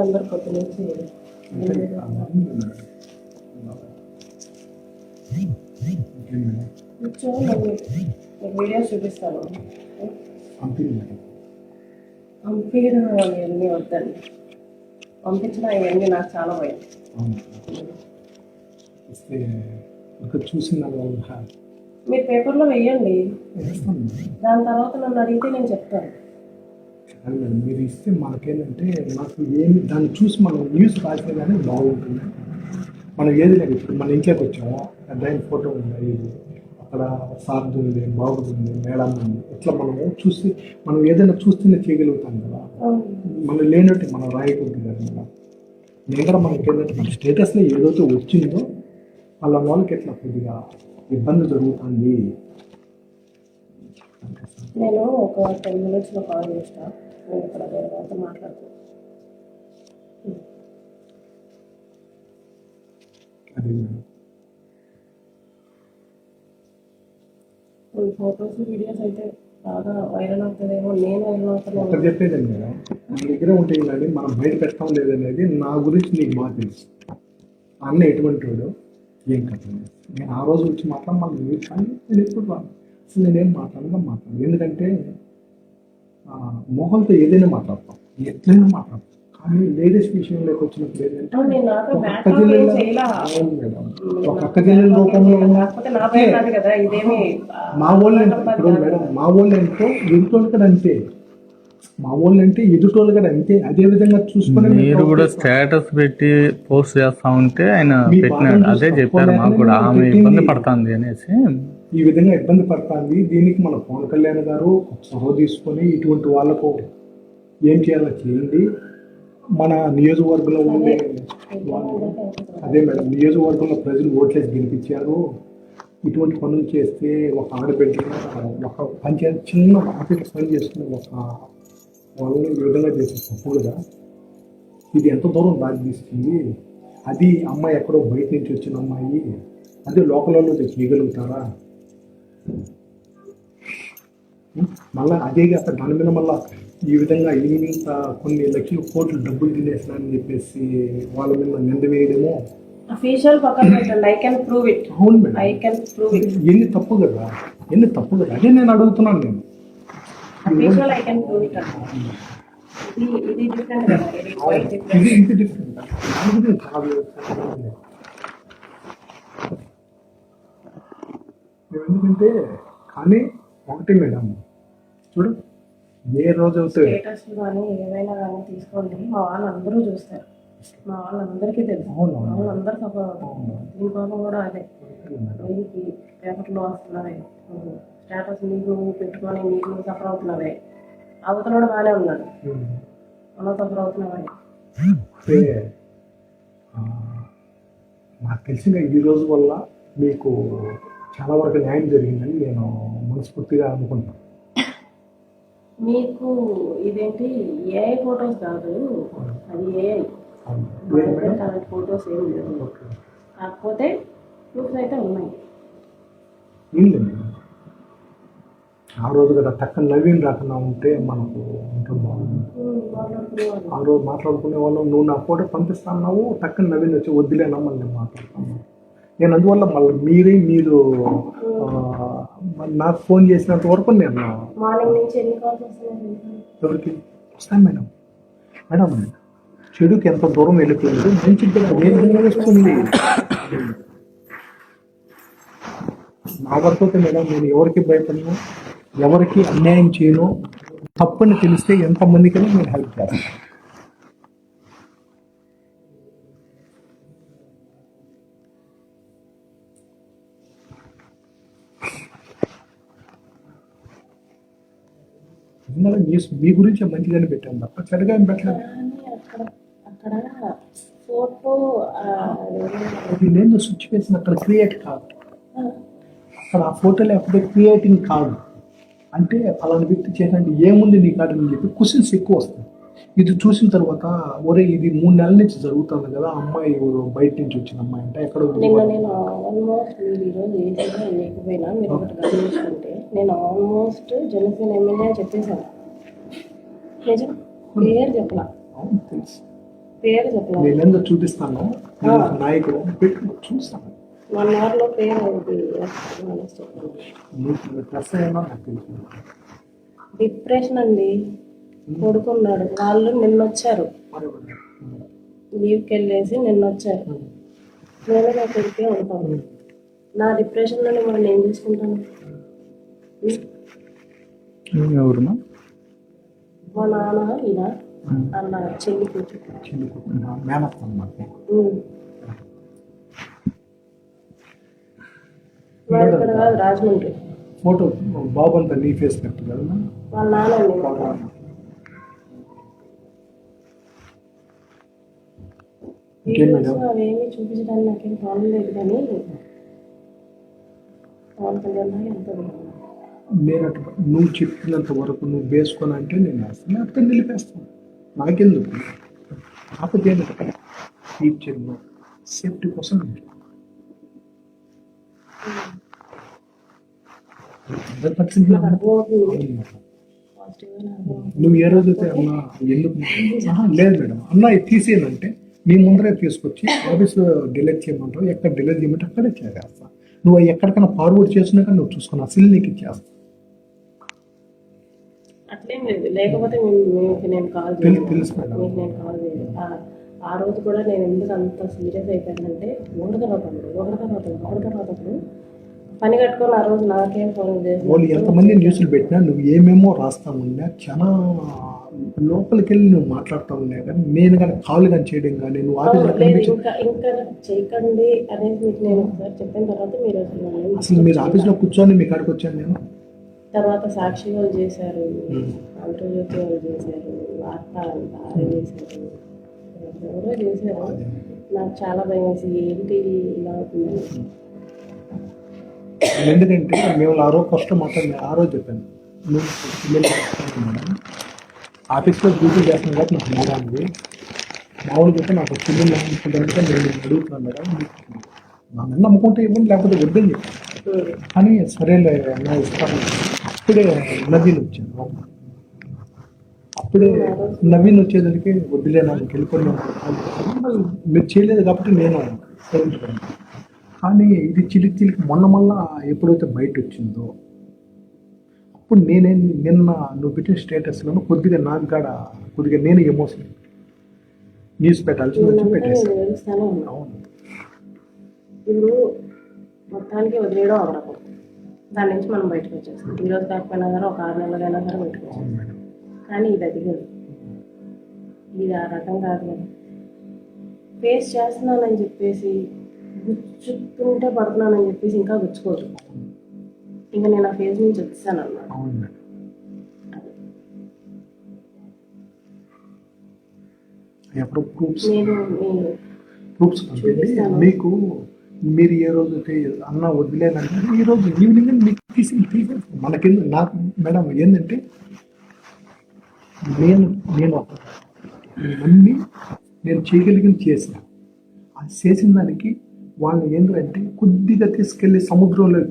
అందరు పొద్దు నుంచి వీడియోస్ చూపిస్తాను. పంపించడం వద్దండి. పంపించడం నాకు చాలా భయం. మీరు పేపర్లో వెయ్యండి వేస్తాను. దాని తర్వాత నన్ను అడిగితే నేను చెప్తాను. మేడం మీరు ఇస్తే మనకేంటంటే నాకు ఏమి దాన్ని చూసి మనం న్యూస్ రాసినా కానీ బాగుంటుంది. మనం ఏది లేదు ఇప్పుడు మన ఇంట్లోకి వచ్చాము. దాని ఫోటో ఉంది. అక్కడ సార్ది ఉంది బాబుది ఉంది మేడం ఉంది. ఇట్లా మనము చూసి మనం ఏదైనా చూస్తేనే చేయగలుగుతాం కదా. మనం లేనట్టు మనం రాయకూడదు కదా నేను కూడా మనకి ఏంటంటే మన స్టేటస్లో ఏదైతే వచ్చిందో వాళ్ళ వాళ్ళకి ఎట్లా కొద్దిగా ఇబ్బంది జరుగుతుంది? నేను ఒక టెన్ మినిట్స్లో కాల్ చేస్తా. నేను ఇక్కడ వేరే వాళ్ళతో మాట్లాడుతాను అది ఈ ఫొటోస్ వీడియోస్ అయితే బాగా వైరల్ అవుతుందేమో నేను వైరల్ ఒకటి అవుతాను చెప్పేది మేడం మన దగ్గర ఉంటాయి కానీ మనం బయట పెట్టడం లేదనేది నా గురించి నీకు బాగా తెలుసు. అన్న ఎటువంటి వాడు? ఏం కట్టండి నేను ఆ రోజు వచ్చి మాత్రం మళ్ళీ కానీ నేను ఎప్పుడు రాను. అసలు నేనేం మాట్లాడగా మాట్లాడను. ఎందుకంటే ఆ, మొహంతో ఏదైనా మాట్లాడతాం. ఎట్లయినా మాట్లాడతాం. కానీ లేడీస్ విషయంలోకి వచ్చినప్పుడు ఏంటంటే ఒక మేడం. ఒక అక్క చెల్లెల రూపంలో మా వాళ్ళు అంటే మా వాళ్ళు అంటే ఎదుటోళ్ళు కూడా అంతే. మా వాళ్ళు అంటే ఎదుటోళ్ళు కూడా అంతే అదే విధంగా చూసుకుని మీరు కూడా స్టేటస్ పెట్టి పోస్ట్ చేస్తా ఉంటే ఆయన పెట్టినాడు. అదే చెప్పారు మాకు కూడా ఆమె. ఇబ్బంది పడుతుంది అనేసి. ఈ విధంగా ఇబ్బంది పడుతుంది. దీనికి మన పవన్ కళ్యాణ్ గారు చొరవ తీసుకొని ఇటువంటి వాళ్ళకు ఏం చేయాలో చేయండి. మన నియోజకవర్గంలో ఉండే వాళ్ళు అదే మేడం నియోజకవర్గంలో ప్రజలు ఓట్లేసి గెలిపించారు. ఇటువంటి పనులు చేస్తే ఒక ఆడబిడ్డ ఒక పంచాయతీ చిన్న ఆఫీస్ పని చేసుకునే ఒక వాళ్ళని ఈ విధంగా చేసే తప్పు కదా ఇది ఎంత దూరం దారి తీస్తుంది అది అమ్మాయి ఎక్కడో బయట నుంచి వచ్చిన అమ్మాయి. అదే లోకల్లో చేయగలుగుతారా? మళ్ళా అదే కాక దాని మీద మళ్ళా ఈ విధంగా ఇంత కొన్ని లక్షల కోట్లు డబ్బులు తినేసినారని చెప్పేసి వాళ్ళ మీద నింద వేయడము. అఫీషియల్ పక్కన పెట్టండి. ఐ కెన్ ప్రూవ్ ఇట్ అవును madam. I can prove it ఎన్ని తప్పు కదా? ఎన్ని తప్పు కదా? అదే నేను అడుగుతున్నాను నేను. Official I can prove it ఇది ఇది డిఫరెంట్ కదా ఇది quite different. ఇది ఇది డిఫరెంట్ ఇది కాదు ఎందుకంటే కానీ ఒకటి మేడం. చూడు ఏ రోజు అయితే స్టేటస్ కానీ ఏమైనా కానీ తీసుకోండి. మా వాళ్ళందరూ చూస్తారు. మా వాళ్ళందరికీ తెలుసు. వాళ్ళందరూ దీనికోసం కూడా అదే. పేపర్లో వస్తున్నావే స్టేటస్ నీకు నువ్వు పెట్టుకొని నీకు నువ్వు సఫర్ అవుతున్నావే. అవతలడు బాగానే ఉన్నాడు. మనం సఫర్ ఆ, నాకు తెలిసిన ఈ రోజు వల్ల మీకు చాలా వరకు న్యాయం జరిగిందని నేను మనస్ఫూర్తిగా అనుకుంటాను మీకు ఇదేంటి ఏఐ ఫొటోస్ కాదు. అది ఏఐ? అలాంటి ఫొటోస్ ఏమి లేవు. కాకపోతే ప్రూఫ్స్ అయితే ఉన్నాయి. ఆ రోజు కదా టక్క నవీన్ రాకుండా ఉంటే మనకు ఇంకా బాగుంది. ఆ రోజు మాట్లాడుకునే వాళ్ళం నువ్వు నా ఫోటో పంపిస్తాన్నావు టక్కన నవీన్ వచ్చి వద్దులేనా మళ్ళీ నేను మాట్లాడుతాను నేను అందువల్ల మళ్ళీ మీరే మీరు నాకు ఫోన్ చేసినంత వరకు నేను ఎవరికి? వస్తాను మేడం. మేడం చెడుకి ఎంత దూరం వెళ్ళిపోయింది మంచి వస్తుంది నా వరకు మేడం నేను ఎవరికి భయపడను. ఎవరికి అన్యాయం చేయను తప్పని తెలిస్తే ఎంతమందికైనా నేను హెల్ప్ చేస్తాను న్యూస్ మీ గురించి మంచిగానే పెట్టాను. తప్ప చెడుగా ఏం పెట్టలేదు. కానీ అక్కడ అక్కడ క్రియేట్ కాదు. అక్కడ ఆ ఫోటో లేకపోతే క్రియేటింగ్ కాదు. అంటే అలాంటి వ్యక్తి చేసినట్టు ఏముంది నీ కాదు అని చెప్పి క్వశ్చన్స్ ఎక్కువ వస్తాయి. ఇది చూసిన తర్వాత ఒరే ఇది మూడు నెలల నుంచి జరుగుతుంది కదా అమ్మాయి బయట నుంచి వచ్చిన అమ్మాయి అంటే ఎక్కడ నిన్న నేను ఆల్మోస్ట్ మీరు ఈరోజు ఏదైనా లేకపోయినా మీరు ఒకటి గమనించుకుంటే నేను ఆల్మోస్ట్ జనసేన ఎమ్మెల్యే అని చెప్పేశాను. నిజం? క్లియర్ చెప్పలా. పేరు చెప్పలేదు నేనేందో చూపిస్తాను నాయకుడు చూస్తాను. వన్ అవర్లో పేరు అది అనేసి చెప్పాను. నీకు డ్రెస్ ఏమో నాకు తెలుసు డిప్రెషన్ అండి. కొడుకున్నాడు వాళ్ళు నిన్న వచ్చారు. లీవ్కి వెళ్ళేసి నిన్న వచ్చారు నేను నా కొడుకే ఉంటాను నా డిప్రెషన్లో మనం ఏం చేసుకుంటాను మా నాన్న ఈయన అన్న చెల్లి కూతురు. రాజమండ్రి. ఫోటో బాబు అంతా నీ ఫేస్ కట్టు కదా వాళ్ళ నాన్న. అవేమీ చూపించడానికి నాకేం ప్రాబ్లం లేదు కానీ పవన్ కళ్యాణ్ దాకా వెళ్తుంది నేను నువ్వు చెప్పినంత వరకు నువ్వు వేసుకొని అంటే నేను వేస్తాను లేకపోతే నిలిపేస్తాను. నాకెందుకు? కాకపోతే ఫ్యూచర్లో సేఫ్టీ కోసం నువ్వు ఏ రోజైతే అన్నా ఎందుకు? లేదు మేడం. అన్న తీసేయాలంటే నీ ముందరే తీసుకొచ్చి ఆఫీస్లో డిలీట్ చేయమంటావు? ఎక్కడ డిలీట్ చేయమంటే అక్కడే చేసేస్తా. నువ్వు ఎక్కడికైనా ఫార్వర్డ్ చేసినాక నువ్వు చూసుకుని అసలు నీకు ఇచ్చేస్తా. అట్లేం లేదు. లేకపోతే మీకు నేను కాల్ తెలుసు మీకు నేను కాల్ ఆ- రోజు కూడా నేను ఎందుకు అంత సీరియస్ అయిపోయానంటే ఒకటి తర్వాత ఒకటి తర్వాత ఒకటి తర్వాత పని కట్టుకొని ఆ రోజు నాకేం ఫోన్ వాళ్ళు చేసి ఎంతమంది న్యూస్లు పెట్టినా నువ్వు ఏమేమో రాస్తా ఉన్నా చాలా లోపలికి వెళ్ళి నువ్వు మాట్లాడుతూ ఉన్నా కానీ నేను కానీ కాల్ కానీ చేయడం కానీ నువ్వు కనిపించి ఇంకా ఇంకా చేయకండి అనేది మీకు నేను ఒకసారి చెప్పిన తర్వాత మీరు అసలు అసలు మీరు ఆఫీస్లో కూర్చొని మీ కాడికి వచ్చాను నేను. తర్వాత సాక్షి వాళ్ళు చేశారు ఆంధ్రజ్యోతి వాళ్ళు చేశారు వార్త వాళ్ళు చేశారు. ఎవరో చేశారు. నాకు చాలా భయం వేసి ఏంటి ఇలా అవుతుంది ఎందుకంటే మేము ఆ రోజు ఫస్ట్ మాట్లాడిన ఆ రోజు చెప్పాను. నువ్వు పిల్లలు ఆఫీస్లో డ్యూటీ చేస్తున్నాను కాబట్టి నాకు మేడం ఉంది. మామూలుగా నాకు పిల్లలు అనుకుంటే నేను అడుగుతున్నాను మేడం. నా మీద నమ్ముకుంటే ఇవ్వండి లేకపోతే వద్దని చెప్పాను. కానీ సరేలే నా ఇస్తాను. అప్పుడే నవీన్ వచ్చాను అప్పుడే నవీన్ వచ్చేదానికి వద్దులే నాకు వెళ్ళిపోయినా మీరు చేయలేదు కాబట్టి నేను సరించుకున్నాను కానీ ఇది చిలికి చిలికి మొన్న మళ్ళా ఎప్పుడైతే బయట వచ్చిందో అప్పుడు నేనేం నిన్న నువ్వు పెట్టిన స్టేటస్లో కొద్దిగా నాకు కాడ కొద్దిగా నేను ఎమోషన్ న్యూస్ పెట్టాల్సింది వచ్చి పెట్టేస్తాను అవును. ఇప్పుడు మొత్తానికి వదిలేయడం అవరకం దాని నుంచి మనం బయటకు వచ్చేస్తాం. ఈ రోజు కాకపోయినా సరే ఒక ఆరు నెలలైనా సరే బయటకు వచ్చేస్తాం. కానీ ఇది అది కాదు ఇది ఆ రకం కాదు కదా. ఫేస్ చేస్తున్నానని చెప్పేసి గుచ్చుకుంటే పడుతున్నానని చెప్పేసి ఇంకా గుచ్చుకోవద్దు ఇంకా నేను ఆ ఫేజ్ నుంచి వచ్చేసాను అన్నమాట. ప్రూఫ్స్. మీకు మీరు ఏ రోజు అన్న వదిలేనంటే ఈ రోజు ఈవినింగ్ మీకు తీసి మనకెందు నాకు మేడం ఏంటంటే నేను నేను ఒక నమ్మి నేను చేయగలిగింది చేసిన. అది చేసిన దానికి వాళ్ళు ఏంటంటే కొద్దిగా తీసుకెళ్ళి సముద్రంలోకి తీసుకెళ్ళి